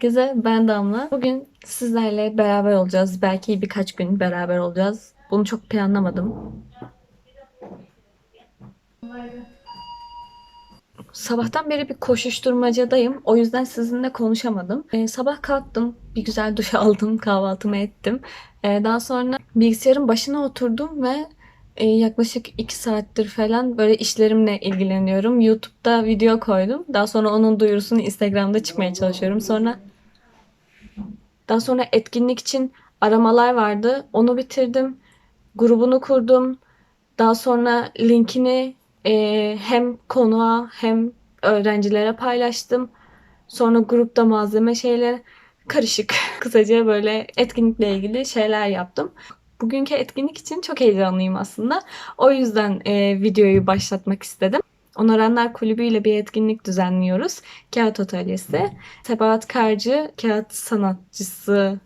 herkese. Ben Damla. Bugün sizlerle beraber olacağız. Belki birkaç gün beraber olacağız. Bunu çok planlamadım. Sabahtan beri bir koşuşturmacadayım. O yüzden sizinle konuşamadım. Ee, sabah kalktım. Bir güzel duş aldım. Kahvaltımı ettim. Ee, daha sonra bilgisayarın başına oturdum ve e, yaklaşık 2 saattir falan böyle işlerimle ilgileniyorum. YouTube'da video koydum. Daha sonra onun duyurusunu Instagram'da çıkmaya çalışıyorum. Sonra daha sonra etkinlik için aramalar vardı. Onu bitirdim. Grubunu kurdum. Daha sonra linkini e, hem konuğa hem öğrencilere paylaştım. Sonra grupta malzeme şeyler karışık. Kısaca böyle etkinlikle ilgili şeyler yaptım. Bugünkü etkinlik için çok heyecanlıyım aslında. O yüzden e, videoyu başlatmak istedim. Onaranlar Kulübü ile bir etkinlik düzenliyoruz. Kağıt Atölyesi. Sebahat Karcı kağıt sanatçısı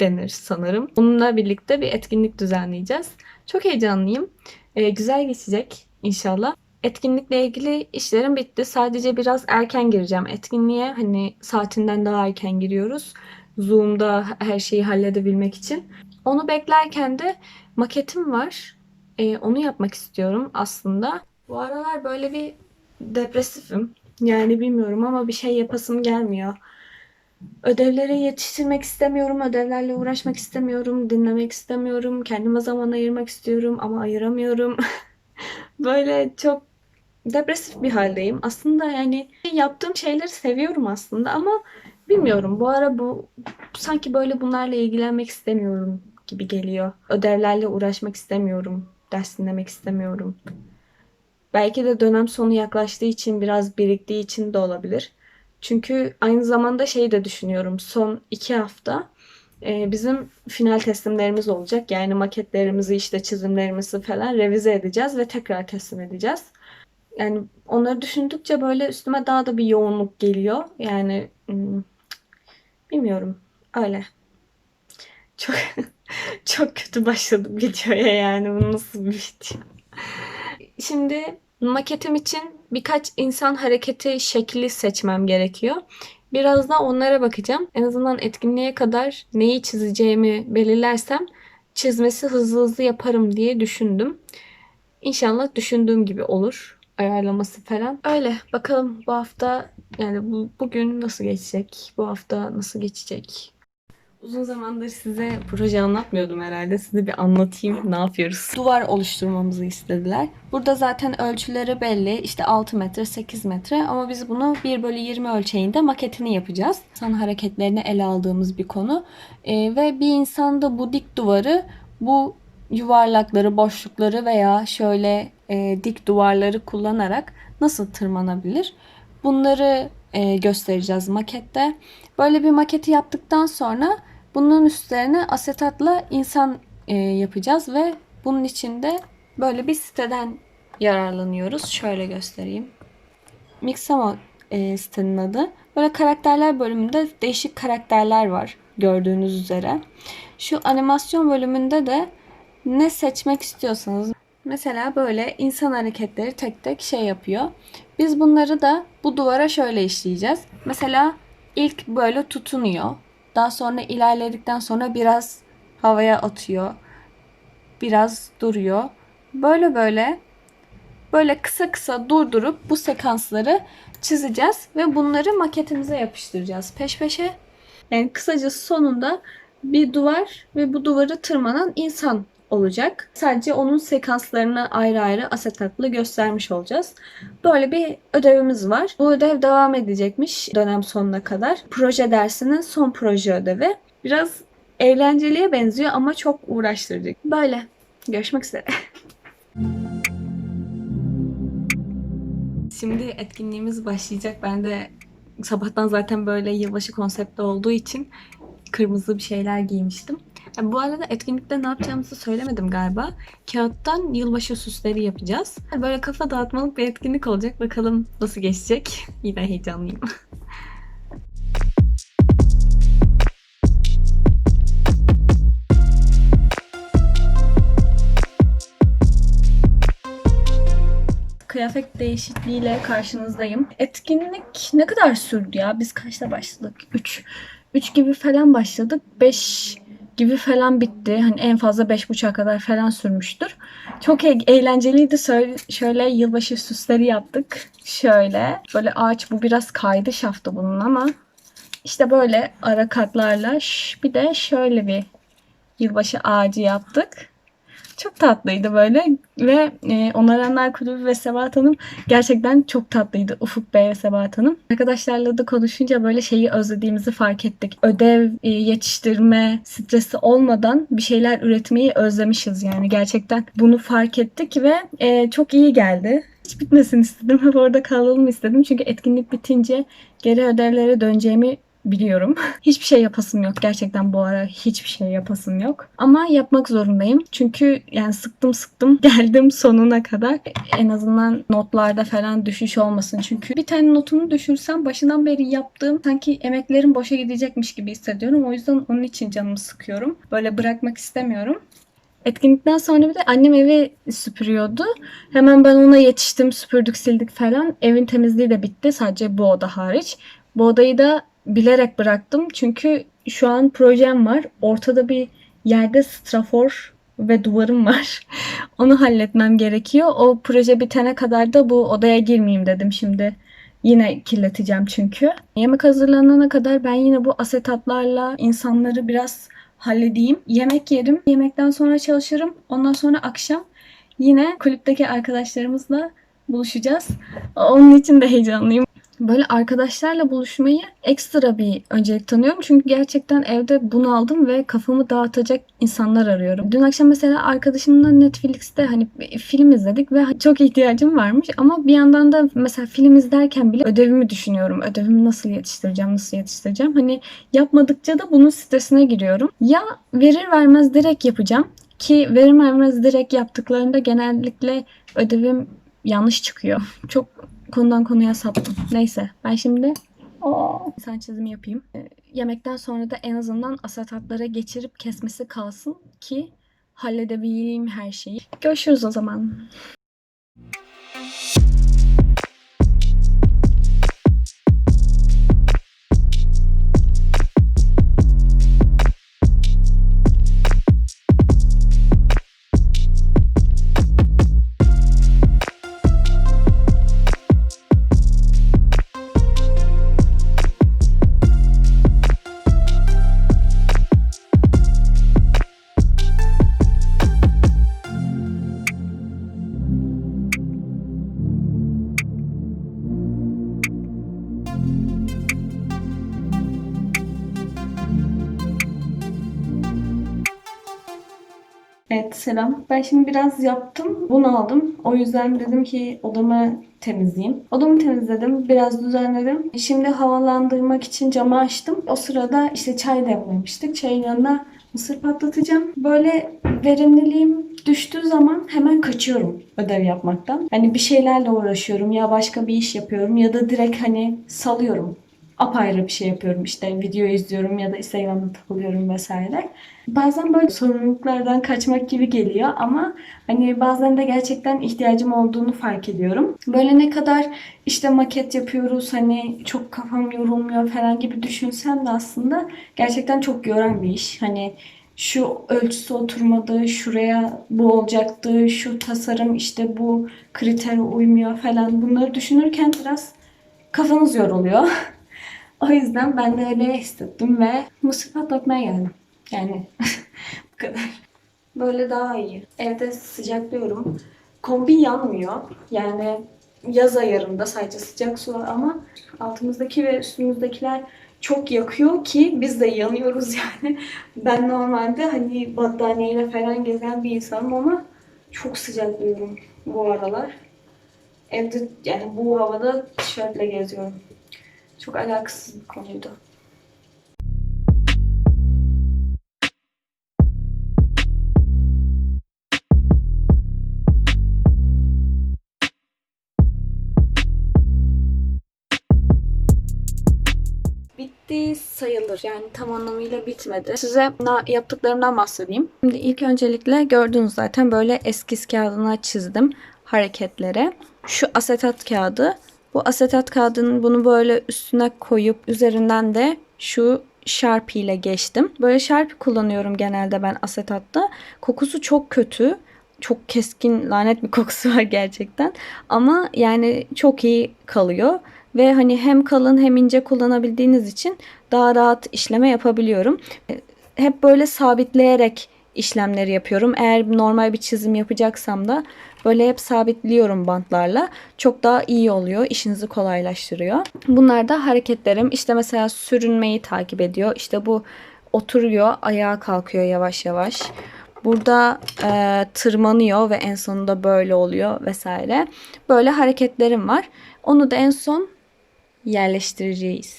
denir sanırım. Onunla birlikte bir etkinlik düzenleyeceğiz. Çok heyecanlıyım. E, güzel geçecek inşallah. Etkinlikle ilgili işlerim bitti. Sadece biraz erken gireceğim etkinliğe. Hani saatinden daha erken giriyoruz. Zoom'da her şeyi halledebilmek için. Onu beklerken de maketim var. Ee, onu yapmak istiyorum aslında. Bu aralar böyle bir depresifim. Yani bilmiyorum ama bir şey yapasım gelmiyor. Ödevleri yetiştirmek istemiyorum, ödevlerle uğraşmak istemiyorum, dinlemek istemiyorum, kendime zaman ayırmak istiyorum ama ayıramıyorum. Böyle çok depresif bir haldeyim. Aslında yani yaptığım şeyleri seviyorum aslında ama bilmiyorum. Bu ara bu sanki böyle bunlarla ilgilenmek istemiyorum gibi geliyor. Ödevlerle uğraşmak istemiyorum. Ders dinlemek istemiyorum. Belki de dönem sonu yaklaştığı için biraz biriktiği için de olabilir. Çünkü aynı zamanda şey de düşünüyorum. Son iki hafta e, bizim final teslimlerimiz olacak. Yani maketlerimizi işte çizimlerimizi falan revize edeceğiz ve tekrar teslim edeceğiz. Yani onları düşündükçe böyle üstüme daha da bir yoğunluk geliyor. Yani hmm, bilmiyorum. Öyle. Çok çok kötü başladım videoya yani. Bu nasıl bir video? Şimdi maketim için birkaç insan hareketi şekli seçmem gerekiyor. Biraz da onlara bakacağım. En azından etkinliğe kadar neyi çizeceğimi belirlersem çizmesi hızlı hızlı yaparım diye düşündüm. İnşallah düşündüğüm gibi olur. Ayarlaması falan. Öyle. Bakalım bu hafta yani bu, bugün nasıl geçecek? Bu hafta nasıl geçecek? Uzun zamandır size proje anlatmıyordum herhalde. Size bir anlatayım ne yapıyoruz. Duvar oluşturmamızı istediler. Burada zaten ölçüleri belli. İşte 6 metre, 8 metre ama biz bunu 1 bölü 20 ölçeğinde maketini yapacağız. İnsan hareketlerini ele aldığımız bir konu. Ee, ve bir insan da bu dik duvarı bu yuvarlakları, boşlukları veya şöyle e, dik duvarları kullanarak nasıl tırmanabilir? Bunları e, göstereceğiz makette. Böyle bir maketi yaptıktan sonra bunun üstlerine asetatla insan e, yapacağız ve bunun içinde böyle bir siteden yararlanıyoruz. Şöyle göstereyim. Mixamo e, sitenin adı. Böyle karakterler bölümünde değişik karakterler var gördüğünüz üzere. Şu animasyon bölümünde de ne seçmek istiyorsanız mesela böyle insan hareketleri tek tek şey yapıyor. Biz bunları da bu duvara şöyle işleyeceğiz. Mesela ilk böyle tutunuyor. Daha sonra ilerledikten sonra biraz havaya atıyor. Biraz duruyor. Böyle böyle böyle kısa kısa durdurup bu sekansları çizeceğiz ve bunları maketimize yapıştıracağız peş peşe. Yani kısacası sonunda bir duvar ve bu duvarı tırmanan insan olacak. Sadece onun sekanslarını ayrı ayrı asetatla göstermiş olacağız. Böyle bir ödevimiz var. Bu ödev devam edecekmiş dönem sonuna kadar. Proje dersinin son proje ödevi. Biraz eğlenceliye benziyor ama çok uğraştırıcı. Böyle. Görüşmek üzere. Şimdi etkinliğimiz başlayacak. Ben de sabahtan zaten böyle yılbaşı konsepti olduğu için kırmızı bir şeyler giymiştim. Bu arada etkinlikte ne yapacağımızı söylemedim galiba. Kağıttan yılbaşı süsleri yapacağız. Böyle kafa dağıtmalık bir etkinlik olacak. Bakalım nasıl geçecek. Yine heyecanlıyım. kıyafet değişikliğiyle karşınızdayım. Etkinlik ne kadar sürdü ya? Biz kaçta başladık? 3. 3 gibi falan başladık. 5 gibi falan bitti. Hani en fazla 5.30'a kadar falan sürmüştür. Çok e- eğlenceliydi. Sö- Şöyle yılbaşı süsleri yaptık. Şöyle. Böyle ağaç bu biraz kaydı şaftı bunun ama işte böyle ara katlarla bir de şöyle bir yılbaşı ağacı yaptık. Çok tatlıydı böyle ve e, Onaranlar Kulübü ve Sebahat Hanım gerçekten çok tatlıydı Ufuk Bey ve Sebahat Hanım. Arkadaşlarla da konuşunca böyle şeyi özlediğimizi fark ettik. Ödev, e, yetiştirme stresi olmadan bir şeyler üretmeyi özlemişiz yani gerçekten bunu fark ettik ve e, çok iyi geldi. Hiç bitmesin istedim. Hep orada kalalım istedim. Çünkü etkinlik bitince geri ödevlere döneceğimi biliyorum. Hiçbir şey yapasım yok. Gerçekten bu ara hiçbir şey yapasım yok. Ama yapmak zorundayım. Çünkü yani sıktım sıktım geldim sonuna kadar. En azından notlarda falan düşüş olmasın. Çünkü bir tane notunu düşürsem başından beri yaptığım sanki emeklerim boşa gidecekmiş gibi hissediyorum. O yüzden onun için canımı sıkıyorum. Böyle bırakmak istemiyorum. Etkinlikten sonra bir de annem evi süpürüyordu. Hemen ben ona yetiştim, süpürdük, sildik falan. Evin temizliği de bitti sadece bu oda hariç. Bu odayı da bilerek bıraktım çünkü şu an projem var. Ortada bir yerde strafor ve duvarım var. Onu halletmem gerekiyor. O proje bitene kadar da bu odaya girmeyeyim dedim şimdi. Yine kirleteceğim çünkü. Yemek hazırlanana kadar ben yine bu asetatlarla insanları biraz halledeyim. Yemek yerim. Yemekten sonra çalışırım. Ondan sonra akşam yine kulüpteki arkadaşlarımızla buluşacağız. Onun için de heyecanlıyım. Böyle arkadaşlarla buluşmayı ekstra bir öncelik tanıyorum. Çünkü gerçekten evde bunaldım ve kafamı dağıtacak insanlar arıyorum. Dün akşam mesela arkadaşımla Netflix'te hani film izledik ve çok ihtiyacım varmış. Ama bir yandan da mesela film izlerken bile ödevimi düşünüyorum. Ödevimi nasıl yetiştireceğim, nasıl yetiştireceğim. Hani yapmadıkça da bunun stresine giriyorum. Ya verir vermez direkt yapacağım. Ki verir vermez direkt yaptıklarında genellikle ödevim yanlış çıkıyor. Çok konudan konuya saptım. Neyse ben şimdi insan çizimi yapayım. Ee, Yemekten sonra da en azından asetatlara geçirip kesmesi kalsın ki halledebileyim her şeyi. Görüşürüz o zaman. Selam. Ben şimdi biraz yaptım. Bunu aldım. O yüzden dedim ki odamı temizleyeyim. Odamı temizledim. Biraz düzenledim. Şimdi havalandırmak için camı açtım. O sırada işte çay demlemiştik. Çayın yanına mısır patlatacağım. Böyle verimliliğim düştüğü zaman hemen kaçıyorum ödev yapmaktan. Hani bir şeylerle uğraşıyorum ya başka bir iş yapıyorum ya da direkt hani salıyorum apayrı bir şey yapıyorum. İşte video izliyorum ya da Instagram'da takılıyorum vesaire. Bazen böyle sorumluluklardan kaçmak gibi geliyor ama hani bazen de gerçekten ihtiyacım olduğunu fark ediyorum. Böyle ne kadar işte maket yapıyoruz hani çok kafam yorulmuyor falan gibi düşünsem de aslında gerçekten çok yoran bir iş. Hani şu ölçüsü oturmadı, şuraya bu olacaktı, şu tasarım işte bu kritere uymuyor falan bunları düşünürken biraz kafanız yoruluyor. O yüzden ben de öyle hissettim ve mısır patlatmaya geldim. Yani bu kadar. Böyle daha iyi. Evde sıcaklıyorum. Kombi yanmıyor. Yani yaz ayarında sadece sıcak su var ama altımızdaki ve üstümüzdekiler çok yakıyor ki biz de yanıyoruz yani. Ben normalde hani battaniyeyle falan gezen bir insanım ama çok sıcaklıyorum bu aralar. Evde yani bu havada tişörtle geziyorum. Çok alakasız bir konuydu. Bitti sayılır. Yani tam anlamıyla bitmedi. Size yaptıklarımdan bahsedeyim. Şimdi ilk öncelikle gördüğünüz zaten böyle eskiz kağıdına çizdim hareketleri. şu asetat kağıdı. Bu asetat kağıdının bunu böyle üstüne koyup üzerinden de şu Sharpie ile geçtim. Böyle Sharpie kullanıyorum genelde ben asetatta. Kokusu çok kötü. Çok keskin lanet bir kokusu var gerçekten. Ama yani çok iyi kalıyor. Ve hani hem kalın hem ince kullanabildiğiniz için daha rahat işleme yapabiliyorum. E, Hep böyle sabitleyerek işlemleri yapıyorum. Eğer normal bir çizim yapacaksam da böyle hep sabitliyorum bantlarla. Çok daha iyi oluyor. işinizi kolaylaştırıyor. Bunlar da hareketlerim. İşte mesela sürünmeyi takip ediyor. İşte bu oturuyor, ayağa kalkıyor yavaş yavaş. Burada e, tırmanıyor ve en sonunda böyle oluyor vesaire. Böyle hareketlerim var. Onu da en son yerleştireceğiz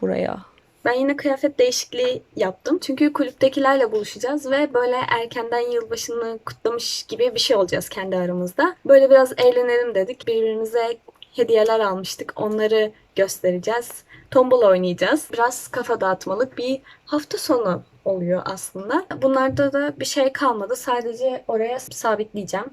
buraya. Ben yine kıyafet değişikliği yaptım. Çünkü kulüptekilerle buluşacağız ve böyle erkenden yılbaşını kutlamış gibi bir şey olacağız kendi aramızda. Böyle biraz eğlenelim dedik. Birbirimize hediyeler almıştık. Onları göstereceğiz. Tombala oynayacağız. Biraz kafa dağıtmalık bir hafta sonu oluyor aslında. Bunlarda da bir şey kalmadı. Sadece oraya sabitleyeceğim.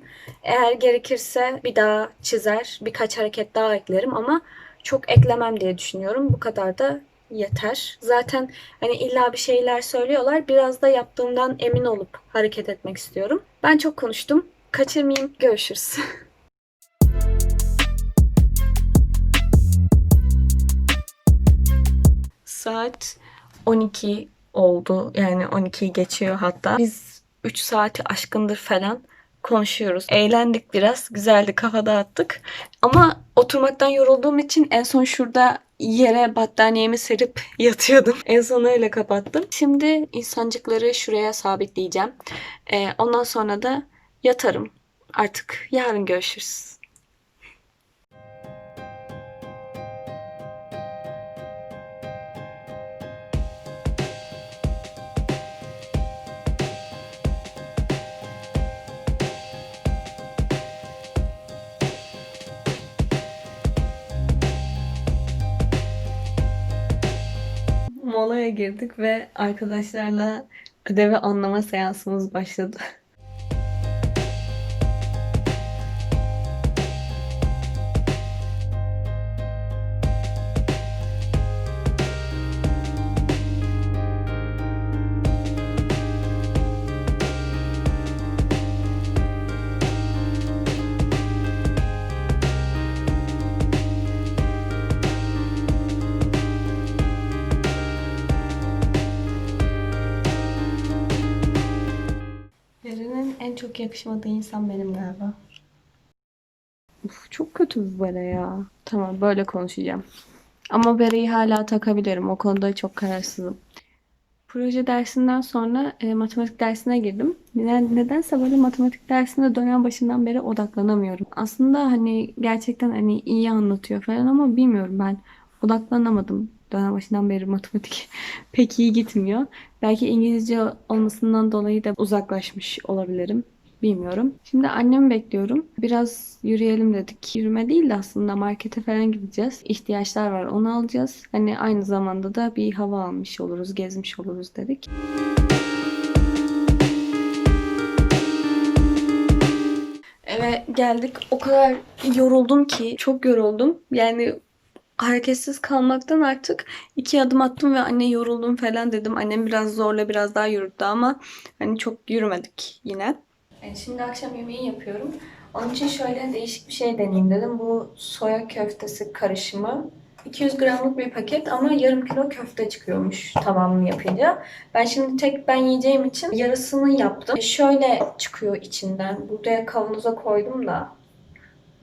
Eğer gerekirse bir daha çizer, birkaç hareket daha eklerim ama çok eklemem diye düşünüyorum. Bu kadar da yeter. Zaten hani illa bir şeyler söylüyorlar. Biraz da yaptığımdan emin olup hareket etmek istiyorum. Ben çok konuştum. Kaçırmayayım. Görüşürüz. Saat 12 oldu. Yani 12'yi geçiyor hatta. Biz 3 saati aşkındır falan konuşuyoruz. Eğlendik biraz. Güzeldi. Kafa dağıttık. Ama oturmaktan yorulduğum için en son şurada yere battaniyemi serip yatıyordum. En son öyle kapattım. Şimdi insancıkları şuraya sabitleyeceğim. Ee, ondan sonra da yatarım. Artık yarın görüşürüz. Girdik ve arkadaşlarla ödevi anlama seansımız başladı. en çok yakışmadığı insan benim galiba. Uf, çok kötü bir bere ya. Tamam böyle konuşacağım. Ama bereyi hala takabilirim. O konuda çok kararsızım. Proje dersinden sonra e, matematik dersine girdim. Neden, nedense böyle matematik dersinde dönem başından beri odaklanamıyorum. Aslında hani gerçekten hani iyi anlatıyor falan ama bilmiyorum ben odaklanamadım. Dönem başından beri matematik pek iyi gitmiyor. Belki İngilizce olmasından dolayı da uzaklaşmış olabilirim. Bilmiyorum. Şimdi annemi bekliyorum. Biraz yürüyelim dedik. Yürüme değil de aslında markete falan gideceğiz. İhtiyaçlar var onu alacağız. Hani aynı zamanda da bir hava almış oluruz, gezmiş oluruz dedik. Eve geldik. O kadar yoruldum ki. Çok yoruldum. Yani hareketsiz kalmaktan artık iki adım attım ve anne yoruldum falan dedim. Annem biraz zorla biraz daha yürüttü ama hani çok yürümedik yine. Yani şimdi akşam yemeği yapıyorum. Onun için şöyle değişik bir şey deneyeyim dedim. Bu soya köftesi karışımı. 200 gramlık bir paket ama yarım kilo köfte çıkıyormuş tamamını yapınca. Ben şimdi tek ben yiyeceğim için yarısını yaptım. Şöyle çıkıyor içinden. Buraya kavanoza koydum da.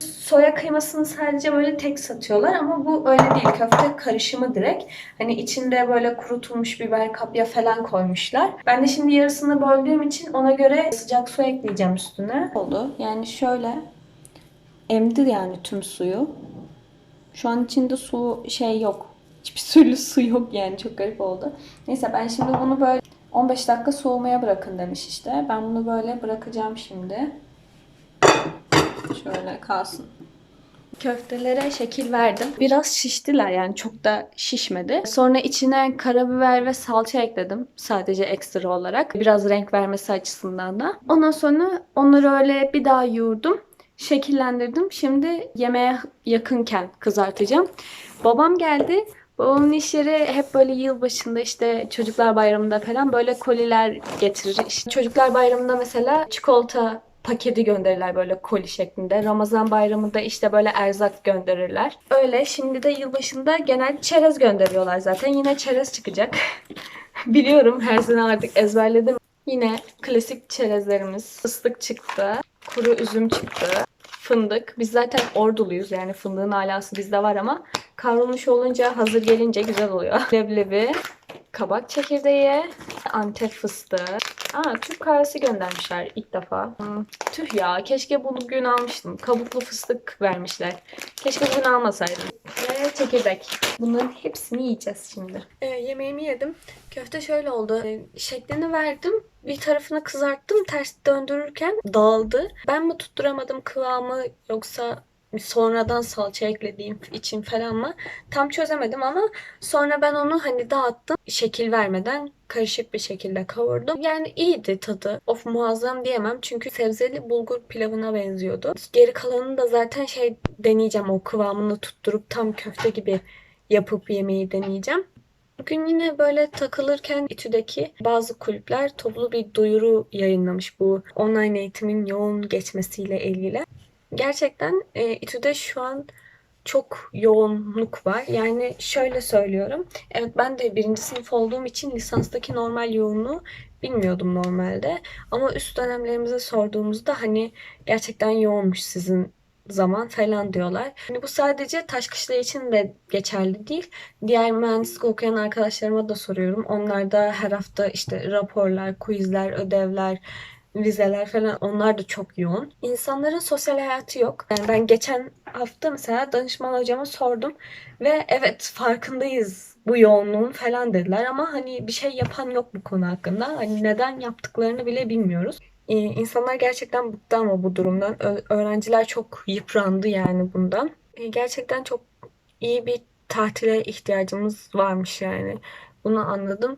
Soya kıymasını sadece böyle tek satıyorlar ama bu öyle değil. Köfte karışımı direkt. Hani içinde böyle kurutulmuş biber, kapya falan koymuşlar. Ben de şimdi yarısını böldüğüm için ona göre sıcak su ekleyeceğim üstüne. Oldu. Yani şöyle emdi yani tüm suyu. Şu an içinde su şey yok. Hiçbir türlü su yok yani çok garip oldu. Neyse ben şimdi bunu böyle 15 dakika soğumaya bırakın demiş işte. Ben bunu böyle bırakacağım şimdi. Şöyle kalsın. Köftelere şekil verdim. Biraz şiştiler yani çok da şişmedi. Sonra içine karabiber ve salça ekledim. Sadece ekstra olarak. Biraz renk vermesi açısından da. Ondan sonra onları öyle bir daha yoğurdum. şekillendirdim. Şimdi yemeğe yakınken kızartacağım. Babam geldi. Babamın iş yeri hep böyle yılbaşında işte çocuklar bayramında falan böyle koliler getirir. İşte çocuklar bayramında mesela çikolata paketi gönderirler böyle koli şeklinde. Ramazan bayramında işte böyle erzak gönderirler. Öyle şimdi de yılbaşında genel çerez gönderiyorlar zaten. Yine çerez çıkacak. Biliyorum her sene artık ezberledim. Yine klasik çerezlerimiz. Fıstık çıktı. Kuru üzüm çıktı. Fındık. Biz zaten orduluyuz yani fındığın alası bizde var ama kavrulmuş olunca hazır gelince güzel oluyor. Leblebi, kabak çekirdeği, antep fıstığı. Aa Türk kahvesi göndermişler ilk defa. Hmm, tüh ya keşke bugün almıştım. Kabuklu fıstık vermişler. Keşke bugün almasaydım. Ve çekirdek. Bunların hepsini yiyeceğiz şimdi. Ee, yemeğimi yedim. Köfte şöyle oldu. Ee, şeklini verdim. Bir tarafını kızarttım. Ters döndürürken dağıldı. Ben mi tutturamadım kıvamı yoksa sonradan salça eklediğim için falan mı? Tam çözemedim ama sonra ben onu hani dağıttım. Şekil vermeden karışık bir şekilde kavurdum. Yani iyiydi tadı. Of muazzam diyemem çünkü sebzeli bulgur pilavına benziyordu. Geri kalanını da zaten şey deneyeceğim o kıvamını tutturup tam köfte gibi yapıp yemeyi deneyeceğim. Bugün yine böyle takılırken İTÜ'deki bazı kulüpler toplu bir duyuru yayınlamış bu online eğitimin yoğun geçmesiyle ilgili. Gerçekten e, İTÜ'de şu an çok yoğunluk var. Yani şöyle söylüyorum. Evet ben de birinci sınıf olduğum için lisanstaki normal yoğunluğu bilmiyordum normalde. Ama üst dönemlerimize sorduğumuzda hani gerçekten yoğunmuş sizin zaman falan diyorlar. Hani bu sadece Taşkışla için de geçerli değil. Diğer mühendislik okuyan arkadaşlarıma da soruyorum. Onlar da her hafta işte raporlar, quizler, ödevler, vizeler falan onlar da çok yoğun. İnsanların sosyal hayatı yok. Yani ben geçen hafta mesela danışman hocama sordum ve evet farkındayız bu yoğunluğun falan dediler ama hani bir şey yapan yok bu konu hakkında. Hani neden yaptıklarını bile bilmiyoruz. Ee, insanlar gerçekten bıktı ama bu durumdan. Ö- öğrenciler çok yıprandı yani bundan. Ee, gerçekten çok iyi bir tatile ihtiyacımız varmış yani. Bunu anladım.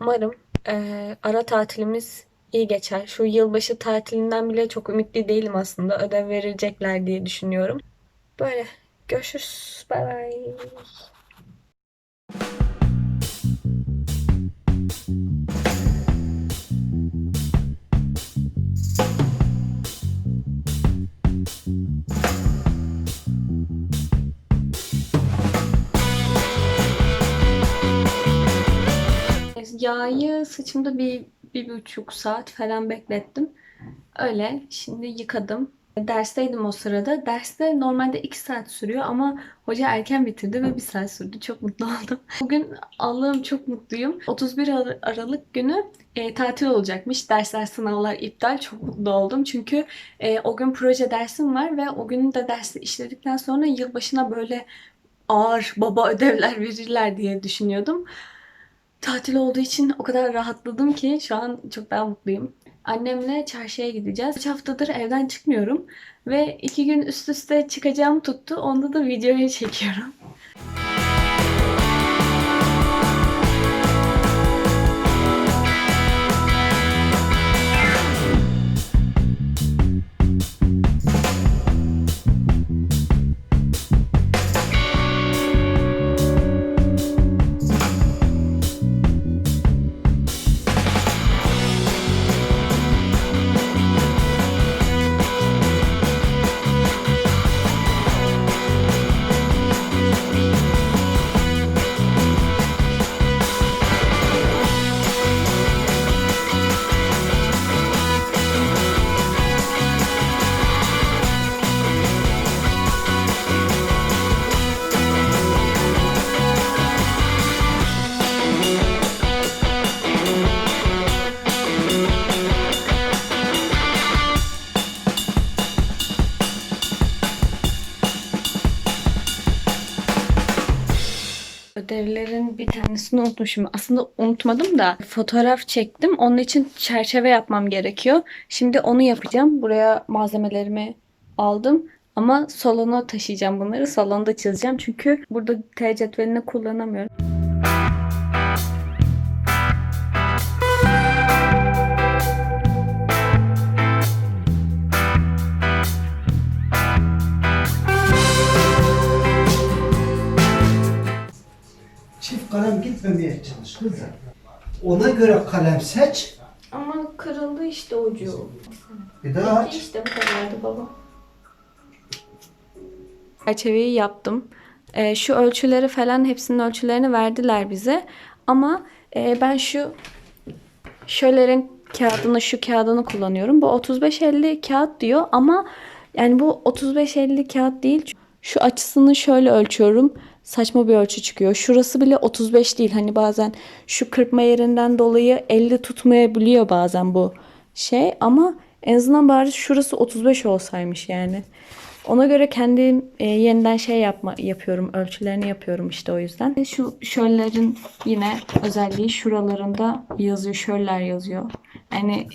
Umarım e, ara tatilimiz iyi geçer. Şu yılbaşı tatilinden bile çok ümitli değilim aslında. Ödev verecekler diye düşünüyorum. Böyle. Görüşürüz. Bay bay. Yağı saçımda bir, bir buçuk saat falan beklettim. Öyle. Şimdi yıkadım. Dersteydim o sırada. Derste normalde 2 saat sürüyor ama hoca erken bitirdi ve 1 saat sürdü. Çok mutlu oldum. Bugün Allah'ım çok mutluyum. 31 Ar- Aralık günü e, tatil olacakmış. Dersler, sınavlar iptal. Çok mutlu oldum. Çünkü e, o gün proje dersim var ve o gün de dersi işledikten sonra yılbaşına böyle ağır baba ödevler verirler diye düşünüyordum. Tatil olduğu için o kadar rahatladım ki şu an çok daha mutluyum. Annemle çarşıya gideceğiz. 3 haftadır evden çıkmıyorum. Ve iki gün üst üste çıkacağım tuttu. Onda da videoyu çekiyorum. Ödevlerin bir tanesini unutmuşum. Aslında unutmadım da fotoğraf çektim. Onun için çerçeve yapmam gerekiyor. Şimdi onu yapacağım. Buraya malzemelerimi aldım. Ama salona taşıyacağım bunları. Salonda çizeceğim. Çünkü burada T cetvelini kullanamıyorum. Ömeye çalış kızım. Ona göre kalem seç. Ama kırıldı işte ucu. Bir daha aç. İşte bu kadardı baba. Çerçeveyi yaptım. Ee, şu ölçüleri falan hepsinin ölçülerini verdiler bize. Ama e, ben şu şöylerin kağıdını şu kağıdını kullanıyorum. Bu 35-50 kağıt diyor ama yani bu 35-50 kağıt değil. Şu açısını şöyle ölçüyorum. Saçma bir ölçü çıkıyor. Şurası bile 35 değil. Hani bazen şu kırpma yerinden dolayı 50 tutmayabiliyor bazen bu şey ama en azından bari şurası 35 olsaymış yani. Ona göre kendim e, yeniden şey yapma yapıyorum. Ölçülerini yapıyorum işte o yüzden. Şu şöllerin yine özelliği şuralarında yazıyor. Şöller yazıyor. Yani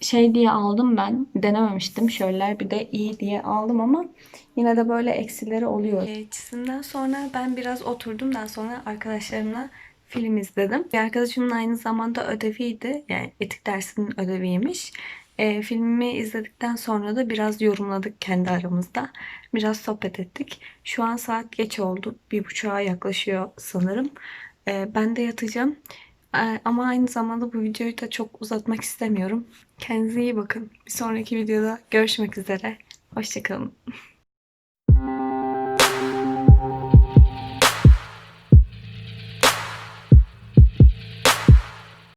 şey diye aldım ben. Denememiştim. Şöller bir de iyi diye aldım ama yine de böyle eksileri oluyor. Çizimden sonra ben biraz oturdum. Daha sonra arkadaşlarımla film izledim. Bir arkadaşımın aynı zamanda ödeviydi. Yani etik dersinin ödeviymiş. E, filmi izledikten sonra da biraz yorumladık kendi aramızda. Biraz sohbet ettik. Şu an saat geç oldu. Bir buçuğa yaklaşıyor sanırım. E, ben de yatacağım. E, ama aynı zamanda bu videoyu da çok uzatmak istemiyorum. Kendinize iyi bakın. Bir sonraki videoda görüşmek üzere. Hoşçakalın.